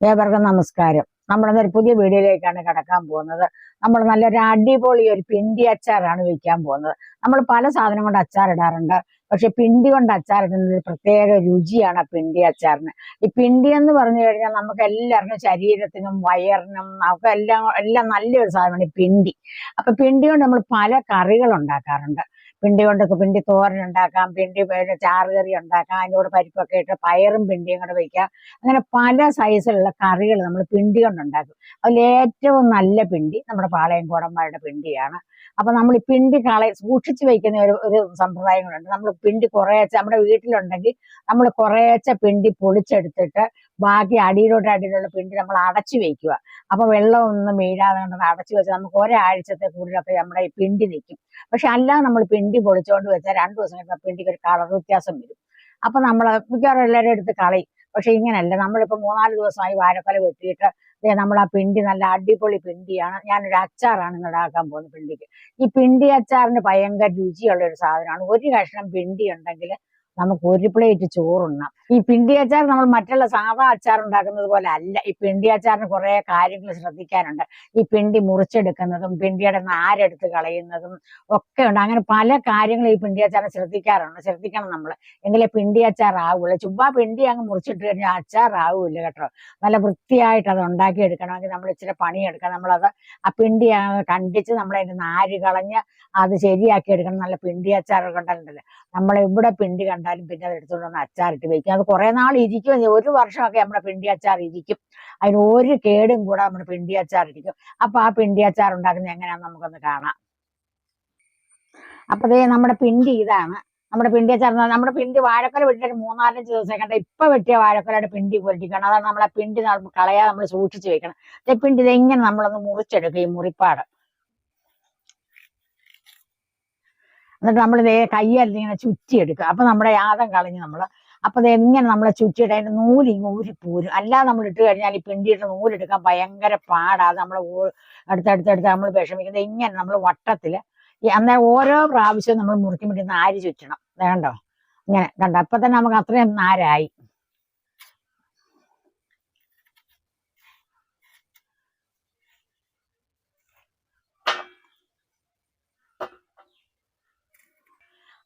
ഏവർക്കും നമസ്കാരം. നമ്മൾ ഒരു പുതിയ വീഡിയോയിലേക്കാണ് കിടക്കാൻ പോകുന്നത്. നമ്മൾ നല്ലൊരു അടിപൊളി ഒരു പിണ്ടി അച്ചാറാണ് വയ്ക്കാൻ പോകുന്നത്. നമ്മൾ പല സാധനം കൊണ്ട് അച്ചാറിടാറുണ്ട് പക്ഷെ പിണ്ടി കൊണ്ട് ഒരു പ്രത്യേക രുചിയാണ് ആ പിണ്ടി അച്ചാറിന്. ഈ പിണ്ടി എന്ന് പറഞ്ഞു കഴിഞ്ഞാൽ നമുക്ക് എല്ലാവർക്കും ശരീരത്തിനും വയറിനും നമുക്ക് എല്ലാം എല്ലാം നല്ലൊരു സാധനമാണ് ഈ പിണ്ടി. അപ്പൊ പിണ്ടി കൊണ്ട് നമ്മൾ പല കറികൾ ഉണ്ടാക്കാറുണ്ട്. പിണ്ടി കൊണ്ടൊക്കെ പിണ്ടി തോരൻ ഉണ്ടാക്കാം പിണ്ടി പിന്നെ ചാറുകറി ഉണ്ടാക്കാം അതിന്റെ കൂടെ പരിപ്പൊക്കെ ഇട്ട് പയറും പിണ്ടിയും കൂടെ വയ്ക്കാം അങ്ങനെ പല സൈസിലുള്ള കറികൾ നമ്മൾ പിണ്ടി കൊണ്ടുണ്ടാക്കും അതിൽ ഏറ്റവും നല്ല പിണ്ടി നമ്മുടെ പാളയം കോടന്മാരുടെ പിണ്ടിയാണ് അപ്പൊ നമ്മൾ ഈ പിണ്ടി കള സൂക്ഷിച്ചു വെക്കുന്ന ഒരു ഒരു സമ്പ്രദായം കൂടെ നമ്മൾ പിണ്ടി കുറേച്ച നമ്മുടെ വീട്ടിലുണ്ടെങ്കിൽ നമ്മൾ കുറേച്ച പിണ്ടി പൊളിച്ചെടുത്തിട്ട് ബാക്കി അടിയിലോട്ട് അടിയിലുള്ള പിണ്ടി നമ്മൾ അടച്ചു വെക്കുക. അപ്പൊ വെള്ളമൊന്നും വീഴാതെ അടച്ചു വെച്ചാൽ നമുക്ക് ഒരാഴ്ചത്തെ കൂടുതലൊക്കെ നമ്മുടെ ഈ പിണ്ടി നിൽക്കും. പക്ഷെ അല്ലാതെ നമ്മൾ പിണ്ടി പൊളിച്ചുകൊണ്ട് വെച്ചാൽ രണ്ടു ദിവസം കഴിഞ്ഞാൽ പിണ്ടിക്ക് ഒരു കളർ വ്യത്യാസം വരും. അപ്പൊ നമ്മൾ മിക്കവാറും എല്ലാവരും എടുത്ത് കളയും. പക്ഷെ ഇങ്ങനല്ല. നമ്മളിപ്പോ മൂന്നാൽ ദിവസമായി വാഴക്കൊല വെട്ടിയിട്ട് നമ്മൾ ആ പിണ്ടി നല്ല അടിപൊളി പിണ്ടിയാണ്. ഞാനൊരു അച്ചാറാണ് ഇങ്ങോട്ട് ആക്കാൻ പോകുന്നത് പിണ്ടിക്ക്. ഈ പിണ്ടി അച്ചാറിന് ഭയങ്കര രുചിയുള്ള ഒരു സാധനമാണ്. ഒരു കഷ്ണം പിണ്ടി ഉണ്ടെങ്കിൽ നമുക്ക് ഒരു പ്ലേറ്റ് ചോറുണ്ണാം. ഈ പിണ്ടി അച്ചാർ നമ്മൾ മറ്റുള്ള സാധാ അച്ചാർ ഉണ്ടാക്കുന്നത് പോലെ അല്ല. ഈ പിണ്ടി അച്ചാറിന് കുറെ കാര്യങ്ങൾ ശ്രദ്ധിക്കാനുണ്ട്. ഈ പിണ്ടി മുറിച്ചെടുക്കുന്നതും പിണ്ടിയുടെ നാരെടുത്ത് കളയുന്നതും ഒക്കെ ഉണ്ട്. അങ്ങനെ പല കാര്യങ്ങളും ഈ പിണ്ടി അച്ചാറിന് ശ്രദ്ധിക്കാറുണ്ട്. ശ്രദ്ധിക്കണം നമ്മൾ എങ്കിലേ പിണ്ടി അച്ചാർ ആവുള്ളൂ. ചുമ്മാ പിണ്ടി അങ്ങ് മുറിച്ചിട്ട് കഴിഞ്ഞാൽ അച്ചാർ ആവില്ല കേട്ടോ. നല്ല വൃത്തിയായിട്ട് അത് ഉണ്ടാക്കി എടുക്കണമെങ്കിൽ നമ്മൾ ഇച്ചിരി പണിയെടുക്കണം. നമ്മളത് ആ പിണ്ടി കണ്ടിച്ച് നമ്മളതിന്റെ നാര് കളഞ്ഞ് അത് ശരിയാക്കി എടുക്കണം നല്ല പിണ്ടി അച്ചാർ ഉണ്ടല്ലോ നമ്മൾ ഇവിടെ പിണ്ടി കണ്ടാലും പിന്നെ അത് വന്ന് അച്ചാറിട്ട് വെക്കും. അത് കുറെ നാൾ ഇരിക്കും. ഒരു വർഷമൊക്കെ നമ്മുടെ പിണ്ടി അച്ചാർ ഇരിക്കും. അതിന് ഒരു കേടും കൂടെ നമ്മുടെ പിണ്ടി അച്ചാർ ഇരിക്കും. അപ്പൊ ആ പിണ്ടി അച്ചാർ ഉണ്ടാക്കുന്നത് എങ്ങനെയാണെന്ന് നമുക്കൊന്ന് കാണാം. അപ്പൊ നമ്മുടെ പിണ്ടി ഇതാണ്. നമ്മുടെ പിണ്ടി അച്ചാർ നമ്മുടെ പിണ്ടി വാഴക്കൊല വെട്ടിയിട്ട് മൂന്നാലഞ്ച് ദിവസം കണ്ട ഇപ്പൊ വെട്ടിയ വാഴക്കൊലയുടെ പിണ്ടി പൊരിക്കണം. അതാണ് നമ്മളെ പിണ്ടി കളയാതെ നമ്മൾ സൂക്ഷിച്ചു വെക്കണം. പിണ്ടി ഇത് എങ്ങനെ നമ്മളൊന്ന് മുറിച്ചെടുക്കും ഈ മുറിപ്പാട്. എന്നിട്ട് നമ്മൾ ദേ കയ്യല്ല ഇങ്ങനെ ചുറ്റിയെടുക്കുക. അപ്പൊ നമ്മുടെ യാതം കളഞ്ഞ് നമ്മൾ അപ്പൊ ഇത് എങ്ങനെ നമ്മളെ ചുറ്റിയിട്ട് അതിന്റെ നൂൽ ഇങ്ങ് ഊരിപ്പോരും. അല്ലാതെ നമ്മൾ ഇട്ട് കഴിഞ്ഞാൽ ഈ പിണ്ടിയിട്ട് നൂലെടുക്കാൻ ഭയങ്കര പാടാ. അത് നമ്മൾ അടുത്തടുത്തടുത്ത് നമ്മൾ വിഷമിക്കുന്നത്. ഇങ്ങനെ നമ്മൾ വട്ടത്തിൽ ഈ അന്നേരം ഓരോ പ്രാവശ്യവും നമ്മൾ മുറുക്കി വേണ്ടി നാര് ചുറ്റണം. വേണ്ടോ? ഇങ്ങനെ കണ്ടോ? അപ്പൊ തന്നെ നമുക്ക് അത്രയും നാരായി.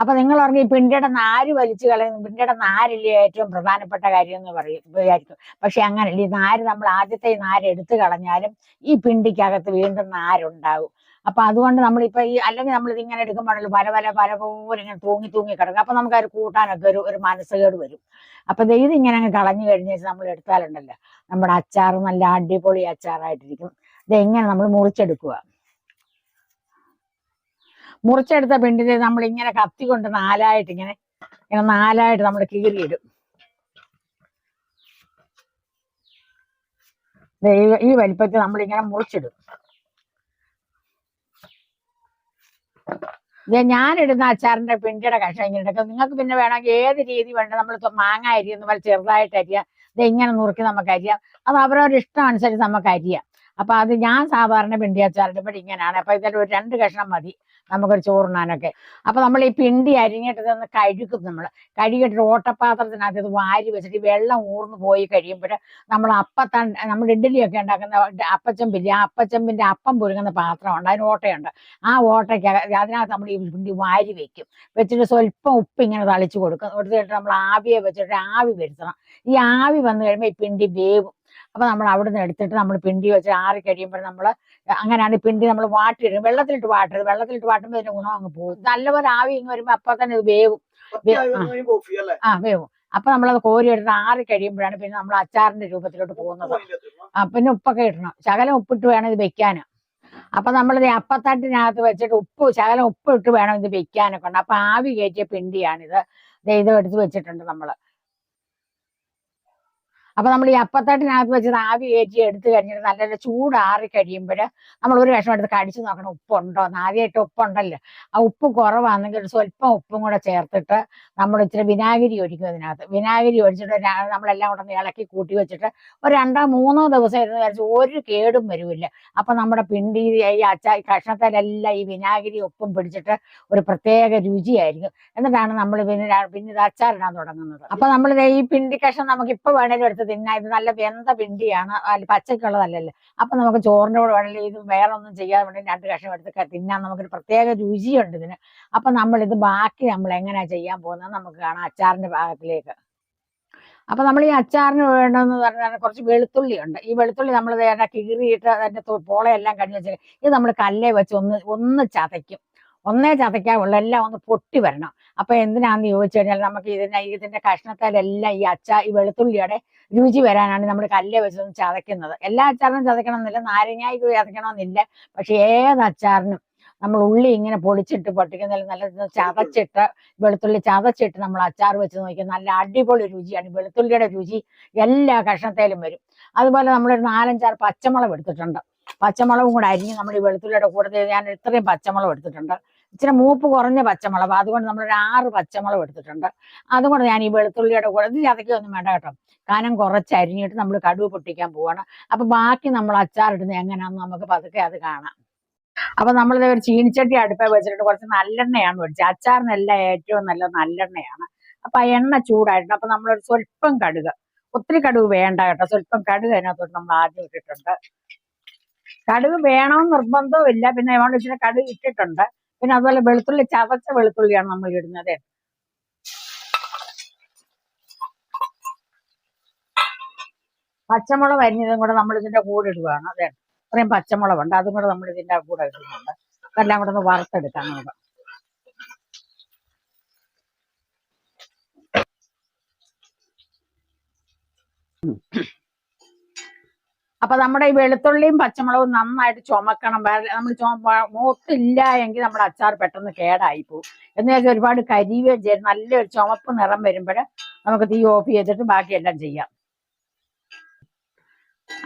അപ്പൊ നിങ്ങൾ ഓർക്കും ഈ പിണ്ടിയുടെ നാര് വലിച്ചു കളയുന്നു. പിണ്ടിയുടെ നാരില്ലേ ഏറ്റവും പ്രധാനപ്പെട്ട കാര്യം എന്ന് പറയും വിചാരിക്കും. പക്ഷെ അങ്ങനല്ല. ഈ നാര് നമ്മൾ ആദ്യത്തെ നാര് എടുത്തു കളഞ്ഞാലും ഈ പിണ്ടിക്കകത്ത് വീണ്ടും നാരുണ്ടാവും. അപ്പൊ അതുകൊണ്ട് നമ്മളിപ്പോ ഈ അല്ലെങ്കിൽ നമ്മൾ ഇതിങ്ങനെ എടുക്കുമ്പോഴല്ലോ പല പല പല പോലെ ഇങ്ങനെ തൂങ്ങി തൂങ്ങി കിടക്കും. അപ്പൊ നമുക്ക് അത് കൂട്ടാനൊക്കെ ഒരു ഒരു മനസ്സുകേട് വരും. അപ്പൊ ഇത് ഇങ്ങനെ അങ്ങ് കളഞ്ഞു കഴിഞ്ഞ നമ്മൾ എടുത്താലുണ്ടല്ലോ. നമ്മുടെ അച്ചാർ നല്ല അടിപൊളി അച്ചാറായിട്ടിരിക്കും. ഇത് എങ്ങനെ നമ്മൾ മുറിച്ചെടുക്കുക മുറിച്ചെടുത്ത പിണ്ടിനെ നമ്മൾ ഇങ്ങനെ കത്തി കൊണ്ട് നാലായിട്ട് ഇങ്ങനെ ഇങ്ങനെ നാലായിട്ട് നമ്മൾ കീറിയിടും. ഈ- വലിപ്പത്തിൽ നമ്മൾ ഇങ്ങനെ മുറിച്ചിടും ഞാനിടുന്ന അച്ചാറിന്റെ പിണ്ടിയുടെ കഷ്ണം ഇങ്ങനെ എടുക്കും. നിങ്ങൾക്ക് പിന്നെ വേണമെങ്കിൽ ഏത് രീതി വേണ്ട നമ്മൾ മാങ്ങ അരിയുന്ന പോലെ ചെറുതായിട്ട് അരിയാം. ഇത് ഇങ്ങനെ നുറുക്കി നമുക്ക് അരിയാം. അത് അവരവരുടെ ഇഷ്ടം അനുസരിച്ച് നമുക്ക് അരിയാം. അപ്പൊ അത് ഞാൻ സാധാരണ പിണ്ടി അച്ചാറിടുമ്പോൾ ഇങ്ങനെയാണ് അപ്പൊ ഇതിൽ ഒരു രണ്ട് കഷ്ണം മതി നമുക്കൊരു ചോറുണ്ണാനൊക്കെ അപ്പൊ നമ്മൾ ഈ പിണ്ടി അരിഞ്ഞിട്ട് ഇതൊന്ന് കഴുകും നമ്മൾ. കഴുകിയിട്ട് ഓട്ടപാത്രത്തിനകത്ത് ഇത് വാരി വെച്ചിട്ട് വെള്ളം ഊർന്നു പോയി കഴിയുമ്പോൾ നമ്മൾ അപ്പത്ത നമ്മൾ ഇഡ്ഡലിയൊക്കെ ഉണ്ടാക്കുന്ന അപ്പച്ചമ്പില്ലേ ആ അപ്പച്ചമ്പിന്റെ അപ്പം പുരുങ്ങുന്ന പാത്രമുണ്ട്. അതിന് ഓട്ടയുണ്ട്. ആ ഓട്ടയ്ക്ക് അതിനകത്ത് നമ്മൾ ഈ പിണ്ടി വാരി വെക്കും. വെച്ചിട്ട് സ്വല്പം ഉപ്പ് ഇങ്ങനെ തളിച്ചു കൊടുക്കും. കൊടുത്തിട്ട് നമ്മൾ ആവിയെ വെച്ചിട്ട് ആവി വരുത്തണം. ഈ ആവി വന്നു കഴിയുമ്പോൾ ഈ പിണ്ടി വേവും. അപ്പൊ നമ്മൾ അവിടുന്ന് എടുത്തിട്ട് നമ്മൾ പിണ്ടി വെച്ച് ആറി കഴിയുമ്പോൾ നമ്മൾ അങ്ങനെയാണ് പിണ്ടി നമ്മൾ വാട്ടിയിടും വെള്ളത്തിലിട്ട് വാട്ടരുത്. വെള്ളത്തിലിട്ട് വാട്ടുമ്പോൾ അതിന്റെ ഗുണം അങ്ങ് പോകും. നല്ലപോലെ ആവി ഇങ്ങ് വരുമ്പോൾ അപ്പൊ തന്നെ ഇത് വേവും. ആ. വേവും. അപ്പൊ നമ്മളത് കോരി എടുത്ത് ആറി കഴിയുമ്പോഴാണ് പിന്നെ നമ്മൾ അച്ചാറിന്റെ രൂപത്തിലോട്ട് പോകുന്നത്. പിന്നെ ഉപ്പൊക്കെ ഇടണം. ശകലം ഉപ്പിട്ട് വേണം ഇത് വെക്കാൻ അപ്പൊ നമ്മളിത് അപ്പത്തട്ടിനകത്ത് വെച്ചിട്ട് ഉപ്പ് ശകലം ഉപ്പ് ഇട്ട് വേണം ഇത് വെക്കാനൊക്കെ ഉണ്ട്. അപ്പൊ ആവി കയറ്റിയ പിണ്ടിയാണിത്. ഇത് എടുത്ത് വെച്ചിട്ടുണ്ട് നമ്മൾ. അപ്പൊ നമ്മൾ ഈ അപ്പത്തട്ടിനകത്ത് വെച്ചത് ആവി കയറ്റി എടുത്ത് കഴിഞ്ഞിട്ട് നല്ല ചൂടാറി കഴിയുമ്പോൾ നമ്മൾ ഒരു കഷ്ണം എടുത്ത് കടിച്ചു നോക്കണം. ഉപ്പുണ്ടോ? ആദ്യമായിട്ട് ഉപ്പുണ്ടല്ലോ. ആ ഉപ്പ് കുറവാണെങ്കിൽ സ്വല്പം ഉപ്പും കൂടെ ചേർത്തിട്ട് നമ്മൾ ഇച്ചിരി വിനാഗിരി ഒഴിക്കും അതിനകത്ത് വിനാഗിരി ഒഴിച്ചിട്ട് നമ്മളെല്ലാം കൂടെ ഇളക്കി കൂട്ടി വെച്ചിട്ട് ഒരു രണ്ടോ മൂന്നോ ദിവസം ഇരുന്ന് കഴിച്ച് ഒരു കേടും വരില്ല. അപ്പൊ നമ്മുടെ പിണ്ടി ഈ അച്ച കഷ്ണത്തിലെല്ലാം ഈ വിനാഗിരി ഉപ്പും പിടിച്ചിട്ട് ഒരു പ്രത്യേക രുചിയായിരിക്കും. എന്നിട്ടാണ് നമ്മൾ പിന്നെ പിന്നെ ഇത് അച്ചാറിടാൻ തുടങ്ങുന്നത്. അപ്പൊ നമ്മൾ ഈ പിണ്ടി കഷ്ണം നമുക്ക് ഇപ്പൊ വേണേലും എടുത്ത് ഇത് നല്ല വെന്ത പിണ്ടിയാണ്. അല്ല പച്ചക്കുള്ളതല്ലല്ലോ. അപ്പൊ നമുക്ക് ചോറിന്റെ കൂടെ വേണമെങ്കിൽ ഇത് വേറെ ഒന്നും ചെയ്യാതെ വേണ്ടി രണ്ട് കഷ്ണം എടുത്ത് തിന്നാൻ നമുക്കൊരു പ്രത്യേക രുചിയുണ്ട് ഇതിന്. അപ്പൊ നമ്മൾ ഇത് ബാക്കി നമ്മൾ എങ്ങനെയാ ചെയ്യാൻ പോകുന്നത് നമുക്ക് കാണാം അച്ചാറിന്റെ ഭാഗത്തിലേക്ക്. അപ്പൊ നമ്മൾ ഈ അച്ചാറിന് വേണമെന്ന് പറഞ്ഞാൽ കുറച്ച് വെളുത്തുള്ളി ഉണ്ട്. ഈ വെളുത്തുള്ളി നമ്മൾ കീറിയിട്ട് അതിന്റെ പോളയെല്ലാം കഴിഞ്ഞ് വെച്ചാൽ ഇത് നമ്മൾ കല്ലേ വെച്ച് ഒന്ന് ഒന്ന് ചതയ്ക്കും. ഒന്നേ ചതയ്ക്കാവുള്ളൂ എല്ലാം ഒന്ന് പൊട്ടി വരണം. അപ്പൊ എന്തിനാന്ന് ചോദിച്ചു കഴിഞ്ഞാൽ നമുക്ക് ഇതിന്റെ ഇതിന്റെ കഷ്ണത്താലെല്ലാം ഈ അച്ചാർ ഈ വെളുത്തുള്ളിയുടെ രുചി വരാനാണ് നമ്മൾ കല്ലേ വെച്ചൊന്ന് ചതയ്ക്കുന്നത്. എല്ലാ അച്ചാറിനും ചതയ്ക്കണമെന്നില്ല നാരങ്ങായ്ക്ക് ചതയ്ക്കണമെന്നില്ല പക്ഷെ ഏത് അച്ചാറിനും നമ്മൾ ഉള്ളി ഇങ്ങനെ പൊളിച്ചിട്ട് പൊട്ടിക്കുന്നതിൽ നല്ല ചതച്ചിട്ട് വെളുത്തുള്ളി ചതച്ചിട്ട് നമ്മൾ അച്ചാർ വെച്ച് നോക്കിയാൽ നല്ല അടിപൊളി രുചിയാണ്. വെളുത്തുള്ളിയുടെ രുചി എല്ലാ കഷ്ണത്തേലും വരും. അതുപോലെ നമ്മളൊരു നാലഞ്ചാറ് പച്ചമുളക് എടുത്തിട്ടുണ്ട്. പച്ചമുളകും കൂടെ അരിഞ്ഞ് നമ്മൾ ഈ വെളുത്തുള്ളിയുടെ കൂടെ ഞാൻ ഇത്രയും പച്ചമുളക് എടുത്തിട്ടുണ്ട്. ഇച്ചിരി മൂപ്പ് കുറഞ്ഞ പച്ചമുളക്. അതുകൊണ്ട് നമ്മളൊരു ആറ് പച്ചമുളക് എടുത്തിട്ടുണ്ട്. അതുകൊണ്ട് ഞാൻ ഈ വെളുത്തുള്ളിയുടെ കൂടെ ഇത് ഒന്നും വേണ്ട കേട്ടോ. കനം കുറച്ച് അരിഞ്ഞിട്ട് നമ്മൾ കടുവ് പൊട്ടിക്കാൻ പോവാണ്. അപ്പൊ ബാക്കി നമ്മൾ അച്ചാറിടുന്നത് എങ്ങനെയാണെന്ന് നമുക്ക് പതുക്കെ അത് കാണാം. അപ്പൊ നമ്മളിത് ഒരു ചീനിച്ചട്ടി അടുപ്പേ വെച്ചിട്ട് കുറച്ച് നല്ലെണ്ണയാണ് മേടിച്ചത്. അച്ചാറിനെല്ലാം ഏറ്റവും നല്ല നല്ലെണ്ണയാണ്. അപ്പൊ ആ എണ്ണ ചൂടായിട്ടുണ്ട്. അപ്പൊ നമ്മളൊരു സ്വല്പം കടുക്. ഒത്തിരി കടുക് വേണ്ട കേട്ടോ. സ്വല്പം കടുക് അതിനകത്തോട്ട് നമ്മൾ ആദ്യം ഇട്ടിട്ടുണ്ട്. കടുക് വേണമെന്ന് നിർബന്ധവും ഇല്ല പിന്നെ ഏതാണ്ട് ഇച്ചിരി കടുക് ഇട്ടിട്ടുണ്ട്. പിന്നെ അതുപോലെ വെളുത്തുള്ളി ചതച്ച വെളുത്തുള്ളിയാണ് നമ്മൾ ഇടുന്നത്. പച്ചമുളക് അരിഞ്ഞതും കൂടെ നമ്മൾ ഇതിന്റെ കൂടെ ഇടുകയാണ്. അതെ. ഇത്രയും പച്ചമുളകുണ്ട്. അതും കൂടെ നമ്മൾ ഇതിന്റെ കൂടെ ഇടുന്നുണ്ട്. അതെല്ലാം കൂടെ ഒന്ന് വറുത്തെടുക്കാം നമുക്ക്. അപ്പൊ നമ്മുടെ ഈ വെളുത്തുള്ളിയും പച്ചമുളകും നന്നായിട്ട് ചുമക്കണം. നമ്മൾ മൂത്തില്ല എങ്കിൽ നമ്മുടെ അച്ചാർ പെട്ടെന്ന് കേടായി പോകും. എന്ന് വെച്ചാൽ ഒരുപാട് കരിയുകയും ചെയ്യും നല്ലൊരു ചുമപ്പ് നിറം വരുമ്പോൾ നമുക്ക് തീ ഓഫ് ചെയ്തിട്ട് ബാക്കിയെല്ലാം ചെയ്യാം.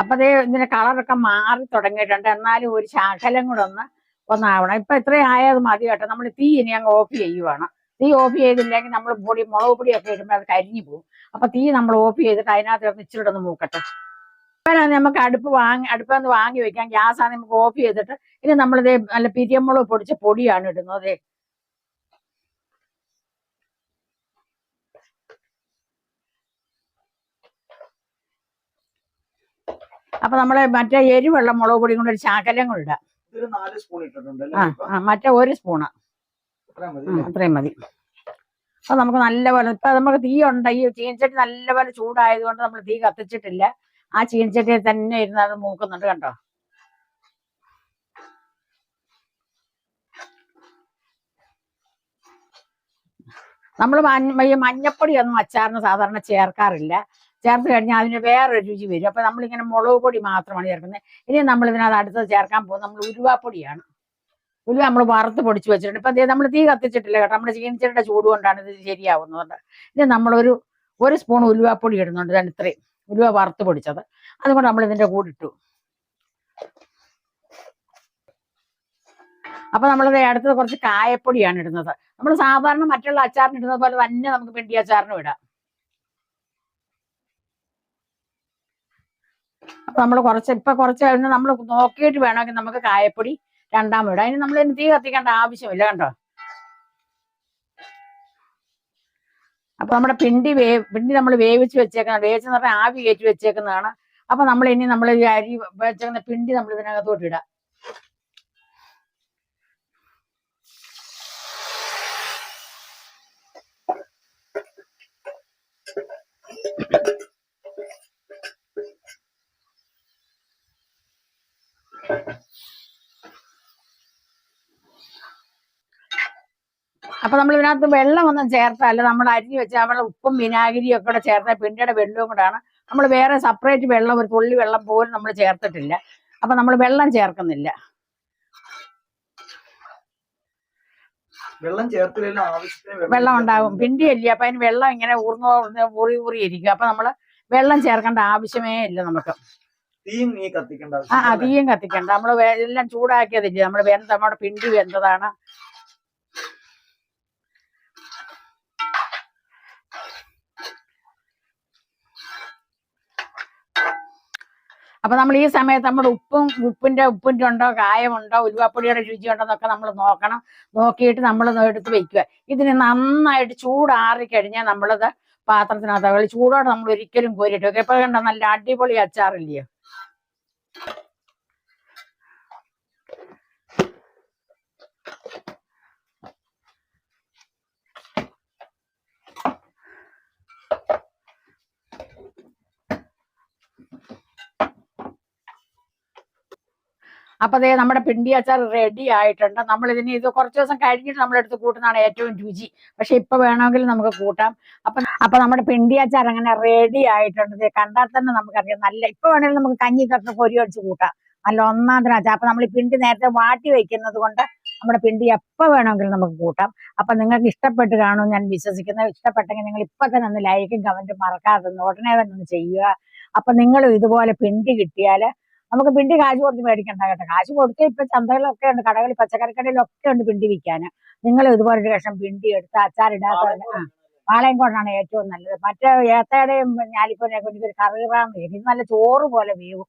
അപ്പൊ ദേ ഇതിന്റെ കളറൊക്കെ മാറി തുടങ്ങിയിട്ടുണ്ട്. എന്നാലും ഒരു ശാഖലം കൂടെ ഒന്ന് ഒന്നാവണം. ഇപ്പൊ ഇത്രയും ആയത് മതി കേട്ടോ. നമ്മൾ തീ ഇനി അങ്ങ് ഓഫ് ചെയ്യുവാണ്. തീ ഓഫ് ചെയ്തില്ലെങ്കിൽ നമ്മൾ പൊടി മുളക് പൊടിയൊക്കെ ഇടുമ്പോൾ അത് കരിഞ്ഞു പോകും. അപ്പൊ തീ നമ്മൾ ഓഫ് ചെയ്തിട്ട് അതിനകത്ത് ഇച്ചിരി ഒന്ന് മൂക്കട്ടെ. ഇപ്പം നമുക്ക് അടുപ്പ് വാങ്ങി അടുപ്പൊന്ന് വാങ്ങി വെക്കാം. ഗ്യാസ് ആണ് നമുക്ക് ഓഫ് ചെയ്തിട്ട് ഇനി നമ്മളിത് നല്ല പിരിയമുളക് പൊടിച്ച പൊടിയാണ് ഇടുന്നത്. അപ്പൊ നമ്മൾ മറ്റേ എരിവെള്ള മുളക് പൊടിയും കൊണ്ട് ഒരു ശകലം കൂടെ ഇടാം. ആ മറ്റേ ഒരു സ്പൂണ് അത്രയും മതി അപ്പൊ നമുക്ക് നല്ലപോലെ ഇപ്പൊ നമുക്ക് തീ ഉണ്ട് ഈ ചീനച്ചട്ടി നല്ലപോലെ ചൂടായത് കൊണ്ട് നമ്മൾ തീ കത്തിച്ചിട്ടില്ല. ആ ചീനച്ചട്ടിയിൽ തന്നെ ഇരുന്ന് അത് മൂക്കുന്നുണ്ട് കണ്ടോ? നമ്മൾ ഈ മഞ്ഞപ്പൊടി ഒന്നും അച്ചാറിന് സാധാരണ ചേർക്കാറില്ല. ചേർത്ത് കഴിഞ്ഞാൽ അതിന് വേറൊരു രുചി വരും. അപ്പൊ നമ്മളിങ്ങനെ മുളക് പൊടി മാത്രമാണ് ചേർക്കുന്നത്. ഇനി നമ്മൾ ഇതിനകത്ത് അടുത്തത് ചേർക്കാൻ പോകുന്നത് നമ്മൾ ഉരുവാപ്പൊടിയാണ് ഉലുവ നമ്മൾ വറുത്ത് പൊടിച്ച് വെച്ചിട്ടുണ്ട്. ഇപ്പൊ നമ്മൾ തീ കത്തിച്ചിട്ടില്ല കേട്ടോ? നമ്മുടെ ചീനിച്ചട്ടിയുടെ ചൂട് കൊണ്ടാണ് ഇത് ശരിയാവുന്നത്. ഇനി നമ്മളൊരു ഒരു സ്പൂൺ ഉലുവാപ്പൊടി ഇടുന്നുണ്ട്. ഇതാണ് ഇത്രയും. ഉലുവ വറുത്ത് പൊടിച്ചത്. അതുകൊണ്ട് നമ്മൾ ഇതിന്റെ കൂടെ ഇട്ടു. അപ്പൊ നമ്മളത് അടുത്തത് കുറച്ച് കായപ്പൊടിയാണ് ഇടുന്നത്. നമ്മൾ സാധാരണ മറ്റുള്ള അച്ചാറിന് ഇടുന്നത് പോലെ തന്നെ നമുക്ക് പിണ്ടി അച്ചാറിനും ഇടാം. അപ്പൊ നമ്മൾ കുറച്ച് ഇപ്പൊ കുറച്ച് കഴിഞ്ഞാൽ നമ്മൾ നോക്കിയിട്ട് വേണമെങ്കിൽ നമുക്ക് കായപ്പൊടി രണ്ടാമത് ഇടാം. അതിന് നമ്മൾ തീ കത്തിക്കേണ്ട ആവശ്യമില്ല കണ്ടോ? അപ്പൊ നമ്മുടെ പിണ്ടി വേ പിണ്ടി നമ്മൾ വേവിച്ച് വെച്ചേക്കുന്ന വേവിച്ചെന്ന് പറഞ്ഞാൽ ആവി കയറ്റി വെച്ചേക്കുന്നതാണ്. അപ്പൊ നമ്മൾ ഇനി നമ്മൾ ഈ അരി വെച്ചേക്കുന്ന പിണ്ടി നമ്മൾ ഇതിനകത്തോട്ട് ഇടാം. അപ്പൊ നമ്മൾ ഇതിനകത്ത് വെള്ളം ഒന്നും ചേർത്തല്ല നമ്മൾ അരിഞ്ഞു വെച്ച നമ്മളെ ഉപ്പും വിനാഗിരിയും ഒക്കെ കൂടെ ചേർത്ത പിണ്ടിയുടെ വെള്ളവും കൂടാണ് നമ്മൾ വേറെ സെപ്പറേറ്റ് വെള്ളം ഒരു തുള്ളി വെള്ളം പോലും നമ്മൾ ചേർത്തിട്ടില്ല. അപ്പൊ നമ്മൾ വെള്ളം ചേർക്കുന്നില്ല. വെള്ളം ചേർത്തില്ല വെള്ളം ഉണ്ടാകും പിണ്ടി അല്ല അപ്പൊ അതിന് വെള്ളം ഇങ്ങനെ ഊർന്നോ ഊറി ഊറി ഇരിക്കും. അപ്പൊ നമ്മൾ വെള്ളം ചേർക്കേണ്ട ആവശ്യമേ ഇല്ല നമുക്ക്. തീയും നീ കത്തിക്കേണ്ട ആ തീയും കത്തിക്കണ്ട. നമ്മൾ വേ- എല്ലാം ചൂടാക്കിയതില്ലേ. നമ്മൾ വെന്ത നമ്മുടെ പിണ്ടി വെന്തതാണ്. അപ്പൊ നമ്മൾ ഈ സമയത്ത് നമ്മുടെ ഉപ്പും ഉപ്പിന്റെ ഉപ്പിന്റെ ഉണ്ടോ കായമുണ്ടോ ഉലുവാപ്പൊടിയുടെ രുചി ഉണ്ടോ എന്നൊക്കെ നമ്മൾ നോക്കണം. നോക്കിയിട്ട് നമ്മൾ എടുത്ത് വെക്കുക. ഇതിന് നന്നായിട്ട് ചൂടാറി കഴിഞ്ഞാൽ നമ്മളത് പാത്രത്തിനകത്ത് ചൂടോടെ നമ്മൾ ഒരിക്കലും കോരിയിട്ട് വെക്കുക ഇപ്പൊ കണ്ട നല്ല അടിപൊളി അച്ചാറില്ലയോ? അപ്പൊ അതേ നമ്മുടെ പിണ്ടി അച്ചാർ റെഡി ആയിട്ടുണ്ട്. നമ്മൾ ഇതിന് ഇത് കുറച്ച് ദിവസം കഴിഞ്ഞിട്ട് നമ്മളെടുത്ത് കൂട്ടുന്നതാണ് ഏറ്റവും രുചി. പക്ഷെ ഇപ്പൊ വേണമെങ്കിൽ നമുക്ക് കൂട്ടാം. അപ്പൊ അപ്പൊ നമ്മുടെ പിണ്ടി അച്ചാർ അങ്ങനെ റെഡി ആയിട്ടുണ്ട്. കണ്ടാൽ തന്നെ നമുക്കറിയാം. നല്ല ഇപ്പൊ വേണമെങ്കിൽ നമുക്ക് കഞ്ഞി തട്ട് പൊരി അടിച്ച് കൂട്ടാം. നല്ല ഒന്നാം തരം അച്ചാർ. അപ്പൊ നമ്മൾ പിണ്ടി നേരത്തെ വാട്ടി വെക്കുന്നത് കൊണ്ട് നമ്മുടെ പിണ്ടി എപ്പോൾ വേണമെങ്കിലും നമുക്ക് കൂട്ടാം. അപ്പൊ നിങ്ങൾക്ക് ഇഷ്ടപ്പെട്ട് കാണും ഞാൻ വിശ്വസിക്കുന്നത് ഇഷ്ടപ്പെട്ടെങ്കിൽ നിങ്ങൾ ഇപ്പൊ തന്നെ ഒന്ന് ലൈക്കും കമന്റും മറക്കാതെ ഉടനെ തന്നെ ഒന്ന് ചെയ്യുക. അപ്പൊ നിങ്ങളും ഇതുപോലെ പിണ്ടി കിട്ടിയാൽ നമുക്ക് പിണ്ടി കാശ് കൊടുത്ത് മേടിക്കണ്ട കേട്ടോ. കാശ് കൊടുത്ത് ഇപ്പൊ ചന്തകളിലൊക്കെ ഉണ്ട് കടകളിൽ പച്ചക്കറി കടയിലൊക്കെ ഉണ്ട് പിണ്ടി വിൽക്കാൻ നിങ്ങൾ ഇതുപോലെ ഒരു കഷ്ണം പിണ്ടി എടുത്ത് അച്ചാറിടാത്ത ആ കൊണ്ടാണ് ഏറ്റവും നല്ലത്. മറ്റേ ഏത്തയുടെയും ഞാലിപ്പൂനെയൊക്കെ കൊണ്ട് ഒരു കറിറാന്ന് ഇത് നല്ല ചോറ് പോലെ വേവും.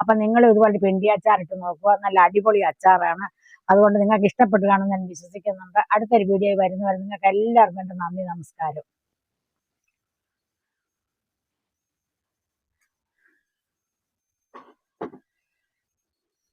അപ്പൊ നിങ്ങൾ ഇതുപോലെ പിണ്ടി അച്ചാർ ഇട്ട് നോക്കുക. നല്ല അടിപൊളി അച്ചാറാണ്. അതുകൊണ്ട് നിങ്ങൾക്ക് ഇഷ്ടപ്പെട്ട് കാണുമെന്ന് ഞാൻ വിശ്വസിക്കുന്നുണ്ട്. അടുത്തൊരു വീഡിയോ വരുന്നവരെ നിങ്ങൾക്ക് എല്ലാവർക്കും നന്ദി നമസ്കാരം.